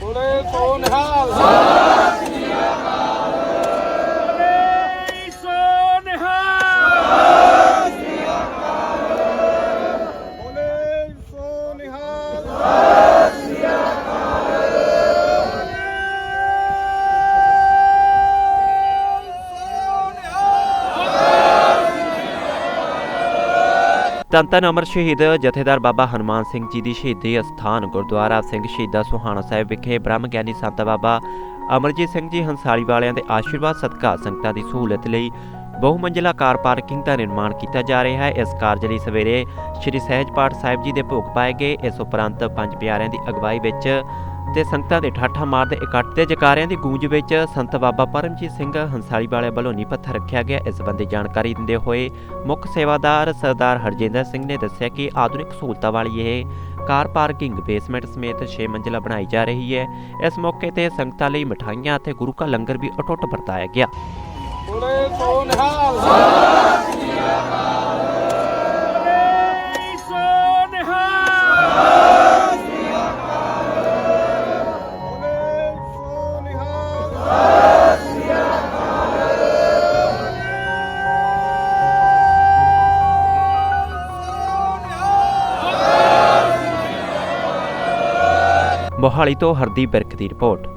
ਬੋਲੇ ਸੋ ਨਿਹਾਲ ਬੋਲੇ ਸੋ ਨਿਹਾਲ ਧੰਨ ਧੰਨ ਅਮਰ ਸ਼ਹੀਦ ਜਥੇਦਾਰ ਬਾਬਾ ਹਨੂਮਾਨ ਸਿੰਘ ਜੀ ਦੀ ਸ਼ਹੀਦੀ ਅਸਥਾਨ ਗੁਰਦੁਆਰਾ ਸਿੰਘ ਸ਼ਹੀਦਾ ਸੁਹਾਣਾ ਸਾਹਿਬ ਵਿਖੇ ਬ੍ਰਹਮ ਗਿਆਨੀ ਸੰਤ ਬਾਬਾ ਅਮਰਜੀਤ ਸਿੰਘ ਜੀ ਹੰਸਾਲੀ ਵਾਲਿਆਂ ਦੇ ਆਸ਼ੀਰਵਾਦ ਸਦਕਾ ਸੰਗਤਾਂ ਦੀ ਸਹੂਲਤ ਲਈ ਬਹੁ ਮੰਜ਼ਿਲਾ ਕਾਰ ਪਾਰਕਿੰਗ ਦਾ ਨਿਰਮਾਣ ਕੀਤਾ ਜਾ ਰਿਹਾ ਹੈ। ਇਸ ਕਾਰਜ ਲਈ ਸਵੇਰੇ ਸ੍ਰੀ ਸਹਿਜ ਪਾਠ ਸਾਹਿਬ ਜੀ ਦੇ ਭੋਗ ਪਾਏ ਗਏ। ਇਸ ਉਪਰੰਤ ਪੰਜ ਪਿਆਰਿਆਂ ਦੀ ਅਗਵਾਈ ਵਿੱਚ ਤੇ ਸੰਗਤਾਂ ਦੇ ਠਾਠਾ ਮਾਰਦੇ ਇਕੱਠ ਤੇ ਜਕਾਰਿਆਂ ਦੀ ਗੂੰਜ ਵਿੱਚ ਸੰਤ ਬਾਬਾ ਪਰਮਜੀਤ ਸਿੰਘ ਹੰਸਾਲੀ ਵਾਲੇ ਵੱਲੋਂ ਨੀਂਹ ਪੱਥਰ ਰੱਖਿਆ ਗਿਆ। ਇਸ ਸੰਬੰਧੀ ਜਾਣਕਾਰੀ ਦਿੰਦੇ ਹੋਏ ਮੁੱਖ ਸੇਵਾਦਾਰ ਸਰਦਾਰ ਹਰਜਿੰਦਰ ਸਿੰਘ ਨੇ ਦੱਸਿਆ ਕਿ ਆਧੁਨਿਕ ਸਹੂਲਤਾਂ ਵਾਲੀ ਇਹ ਕਾਰ ਪਾਰਕਿੰਗ ਬੇਸਮੈਂਟ ਸਮੇਤ 6 ਮੰਜ਼ਿਲਾ ਬਣਾਈ ਜਾ ਰਹੀ ਹੈ। ਇਸ ਮੌਕੇ ਤੇ ਸੰਗਤਾਂ ਲਈ ਮਠਾਈਆਂ ਅਤੇ ਗੁਰੂ ਕਾ ਲੰਗਰ ਵੀ ਅਟੁੱਟ ਵਰਤਾਇਆ ਗਿਆ। ਬੋਲੇ ਸੋ ਨਿਹਾਲ ਮੋਹਾਲੀ ਤੋਂ ਹਰਦੀਪ ਬਿਰਕ ਦੀ ਰਿਪੋਰਟ।